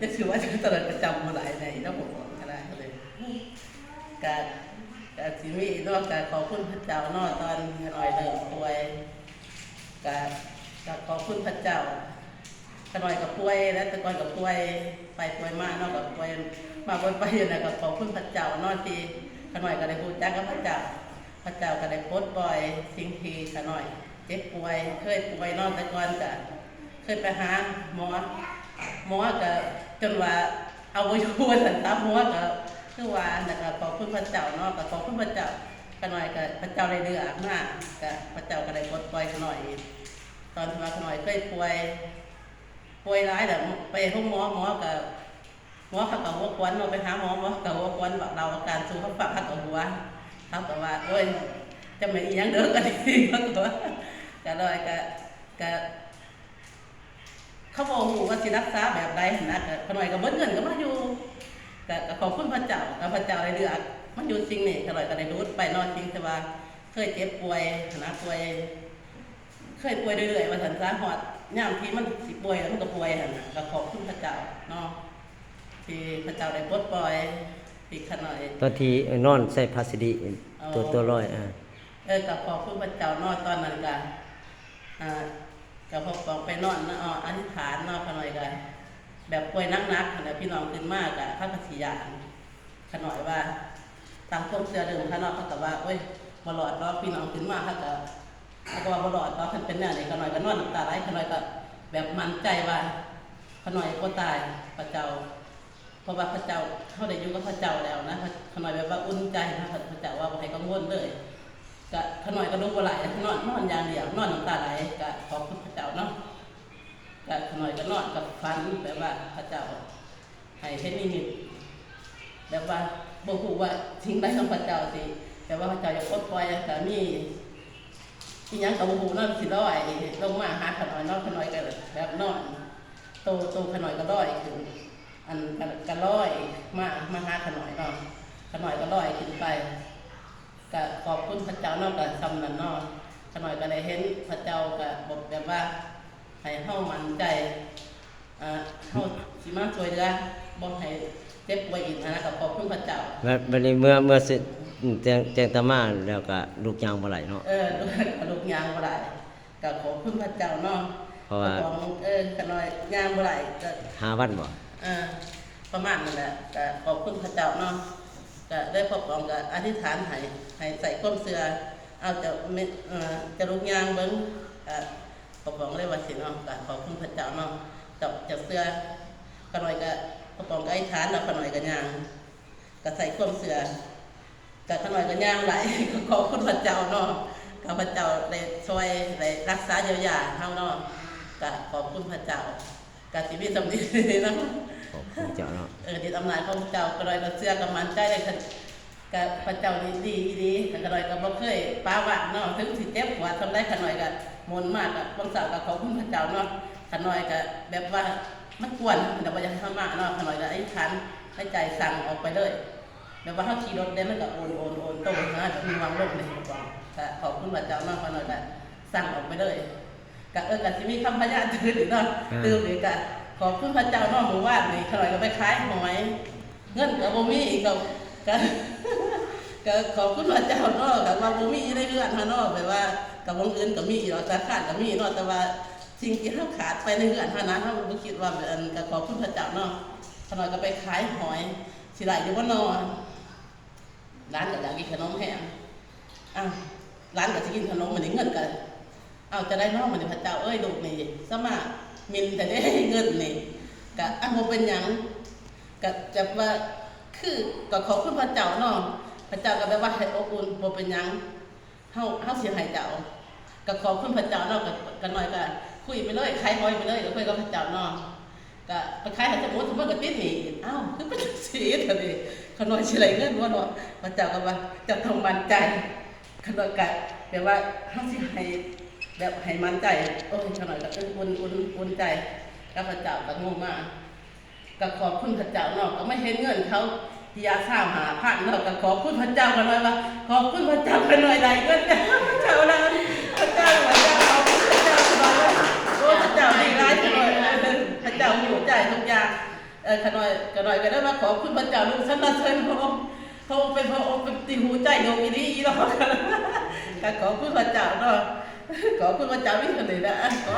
จะถือว่าจะตลอดประจำมาหลายในแล้วผมบอกก็ได้เลยการการสิมีนอกจากขอบคุณพระเจ้านอกตอนหน่อยเดิมป่วยการการขอบคุณพระเจ้าขน่อยกับป่วยแล้วต่ก่อนกับป่วยไปป่วยมากนอกกับป่วยมาป่วยไปอยู่นะกับขอบคุณพระเจ้านอกทีขน่อยก็ได้พูดจักกับพระเจ้าพระเจ้าก็ได้ปลดปล่อยสิ่งทีขน่อย เจ็บป่วยเคยป่วยนอกต่ก่อนก็เคยไปหาหมอ หมอก็จนว่าเอาไว้อยู่ว่าสันตาหมอก็คือว่าแต่ก็ขอบคุณพระเจ้าเนาะก็ขอบคุณพระเจ้าก็หน่อยก็พระเจ้าได้เดือดมากก็พระเจ้าก็ได้ปลดปล่อยขน่อย ตอนที่ว่าขน่อยเคยป่วยป่วยร้ายแต่ไปห้องหมอหมอก็หมอเขาก็หัวควันเราไปหาหมอหมอเขาก็หัวควันบอกเราอาการสูงเขาฝากเขาก็หัวเขาก็ว่าโอ้ยจะไม่อีหยังเด้อกันดีเขาก็ว่าก็เลยก็ก็ เขาบอกหูว่าสิรักษาแบบใดหั่นนะก็ขน่อยก็เบิ้เงินก็มาอยู่ก็ก็ขอบคุณพระเจ้ากับพระเจ้าได้เลือกมันอยู่จริงนี่ขน่อยก็ได้รู้ไปนอนจริงแต่ว่า เคยเจ็บป่วยนะป่วย เคยป่วยเรื่อยๆว่าสันสาหอดย่ามที่มันสิป่วยแล้วมันก็ป่วยหั่นน่ะก็ขอบคุณพระเจ้าเนาะที่พระเจ้าได้ปลดปล่อยที่ขน่อยตอนที่นอนใส่พาสดิตัวตัวร้อยอ่าเออกับขอบคุณพระเจ้านอนตอนนั้นกันอ่า กับพอบอกไปนอนนะอ๋ออธิษฐานเนอนขน่อยกันแบบป่วยนักๆนะพี่น้องขึ้นมากอะพระกษียานขน่อยว่าตามความเชื่อเดิมข้างนอกเขาก็ว่าโอ้ยบลอดเนาะพี่น้องขึ้นมากเขาก็เขาก็ว่าบลอดเนาะท่านเป็นเนี่ยนี่ขน่อยก็นอนน้ำตาไหลขน่อยก็แบบมั่นใจว่าขน่อยก็ตายพระเจ้าเพราะว่าพระเจ้าเขาได้อยู่กับพระเจ้าแล้วนะขน่อยแบบว่าอุ่นใจนะพระเจ้าว่าบ่ให้กังวลเลยก็ขน่อยก็ลุกบ่ไหลนอนนอนอย่างเดียวนอนน้ำตาไหลก็ขอบคุณพระ ก็ขน่อยก็นอนกับฟันแบบว่าพระเจ้าให้เฮ็ดนิมิตแบบว่าบ่ฮู้ว่าทิ้งได้ของพระเจ้าสิแต่ว่าพระเจ้าอยากปลดปล่อยก็มีอีหยังก็บ่ฮู้เนาะสิร้อยลงมาหาขน่อยนาะขน่อยก็แบบนอนโตโตขน่อยก็ร้อยขึ้นอันก็ก็ร้อยมามาหาขน่อยเนาะขน่อยก็ร้อยขึ้นไปก็ขอบคุณพระเจ้านอกจากซำนันนอกขน่อยก็ได้เห็นพระเจ้าก็บอกแบบว่า ให้เฮามั่นใจอ่าเฮาสิมาช่วยเหลือบ่ให้เจ็บป่วยอีกนะก็ขอบคุณพระเจ้าแบบบัดนี้เมื่อเมื่อสิแจ้งแจ้งตามาแล้วก็ลูกยางบ่ไหลเนาะเออลูกกระลูกยางบ่ได้ก็ขอบคุณพระเจ้าเนาะเพราะว่าของเออขน่อยยางบ่ได้ก็หาวันบ่เออประมาณนั้นแหละก็ขอบคุณพระเจ้าเนาะก็ได้พบกองก็อธิษฐานให้ให้ใส่ก้มเสือเอาจะเม็ดเอ่อจะลุกยางเบิ้ง ก็พบกองเลยว่าสิเนาะก็ขอบคุณพระเจ้าเนาะจับจับเสือขน่อยก็พบกองก็อธิษฐานเนาะขน่อยก็ยางก็ใส่ก้มเสือก็ขน่อยก็ยางไหลก็ขอบคุณพระเจ้าเนาะข้าพระเจ้าได้ช่วยได้รักษาเยียวยาเฮาเนาะก็ขอบคุณพระเจ้าก็สิมีสำนึกเนาะขอบคุณเจ้าเนาะเออดิอำนาจของเจ้าก็เลยก็เสื้อกับมันใจเลยค่ะ กับพระเจ้าดีดีดีแต่ก็เลยก็บ่เคยป้าว่าเนาะถึงสิเจ็บปวดทำได้ขน่อยก็มนต์มากอะบางสาวก็ขอบคุณพระเจ้าเนาะขน่อยก็แบบว่ามันกวนแต่ว่าจะทำมากเนาะขน่อยก็ไอ้คันให้ใจสั่งออกไปเลยแบบว่าเฮาขี่รถได้มันก็โอนโอนโอนโตนะแบบมีวางลงเลยบอกก็ขอบคุณพระเจ้าเนาะขน่อยก็สั่งออกไปเลยก็เออก็สิมีคำพยานตื่นอีกเนาะตื่นอีกก็ขอบคุณพระเจ้าเนาะหมู่บ้านนี่ขน่อยก็ไปขายหอย เงินกับบ่มีอีกก็ ก็ก็ขอบคุณพระเจ้าเนาะกับว่าบ่มีในเรือนฮาเนาะแบบว่ากับวงอื่นก็มีเนาะสาขาดก็มีเนาะแต่ว่าสิ่งที่เฮาขาดไปในเรือนฮานะเฮาบ่คิดว่าอันก็ขอบคุณพระเจ้าเนาะขน่อยก็ไปขายหอยสิได้อยู่บ่นาะร้านก็อยากกินขนมแห้งอ้าวร้านก็สิกินขนมมันได้เงินก็อาจะได้เนาะมันพระเจ้าเอ้ยลูกนี่สมามินแต่ได้เงินนี่ก็อ้าวบ่เป็นหยังก็จะว่า คือก็ขอบคุณพระเจ้าเนาะพระเจ้าก็แบบว่าให้อบอุ่นบ่เป็นหยังเฮาเฮาสิให้เจ้าก็ขอบคุณพระเจ้าเนาะก็ก็น้อยก็คุยไปเลยขายหอยไปเลยก็คุยกับพระเจ้าเนาะก็ไปขายให้สมมุติสมมุติก็ติดหนี้อ้าวคือเป็นจังซี่เถอะดิขน้อยสิได้เงินบ่เนาะพระเจ้าก็ว่าเจะต้องมั่นใจขน้อยก็แบบว่าเฮาสิให้แบบให้มั่นใจโอ้ยขน้อยก็เอออุ่นอุ่นอุ่นใจกับพระเจ้าก็งงมาก ก็ขอบคุณพระเจ้าเนาะก็ไม่เห็นเงินเขาที่ยาข้าวหาพันเนาะก็ขอบคุณพระเจ้ากันหน่อยว่าขอบคุณพระเจ้ากันหน่อยใดเงินพระเจ้านะพระเจ้าพระเจ้าขอบคุณพระเจ้ากันหน่อย่าโอ้พระเจ้าดีร้ายจังเลยเออพระเจ้าอยู่ใจทุกอย่างเออขน่อยขน่อยก็ได้มาขอบคุณพระเจ้าลูกสรรเสริญพระองค์พระองค์เป็นพระองค์เป็นตีหูใจโยมอีนี้อีหรอกก็ขอบคุณพระเจ้าเนาะขอบคุณพระเจ้าวิเศษเลยนะขอ